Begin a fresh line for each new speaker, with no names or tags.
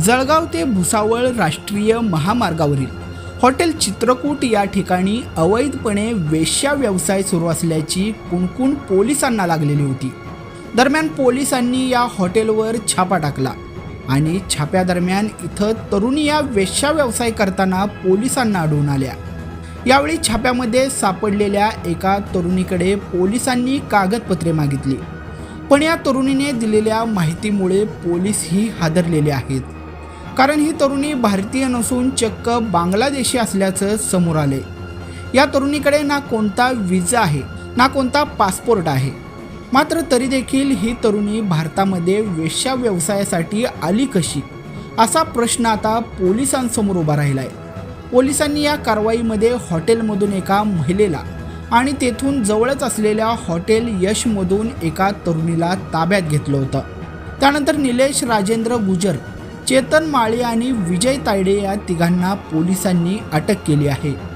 जळगाव ते भुसावळ राष्ट्रीय महामार्गावरील हॉटेल चित्रकूट या ठिकाणी अवैधपणे वेश्या व्यवसाय सुरू असल्याची कुणकुण पोलिसांना लागलेली होती. दरम्यान पोलिसांनी या हॉटेलवर छापा टाकला आणि छाप्यादरम्यान इथं तरुणी या वेश्या व्यवसाय करताना पोलिसांना आढळून आल्या. यावेळी छाप्यामध्ये सापडलेल्या एका तरुणीकडे पोलिसांनी कागदपत्रे मागितली. पण या तरुणीने दिलेल्या माहितीमुळे पोलीस ही हादरलेले आहेत. कारण ही तरुणी भारतीय नसून चक्क बांगलादेशी असल्याचं समोर आले. या तरुणीकडे ना कोणता विजा आहे ना कोणता पासपोर्ट आहे. मात्र तरी देखील ही तरुणी भारतामध्ये वेश्या व्यवसायासाठी आली कशी असा प्रश्न आता पोलिसांसमोर उभा राहिला आहे पोलिसांनी या कारवाईमध्ये हॉटेलमधून एका महिलेला आणि तेथून जवळच असलेल्या हॉटेल यशमधून एका तरुणीला ताब्यात घेतलं होतं. त्यानंतर निलेश राजेंद्र गुजर चेतन माळी आणि विजय तायडे या तिघांना पोलिसांनी अटक केली आहे.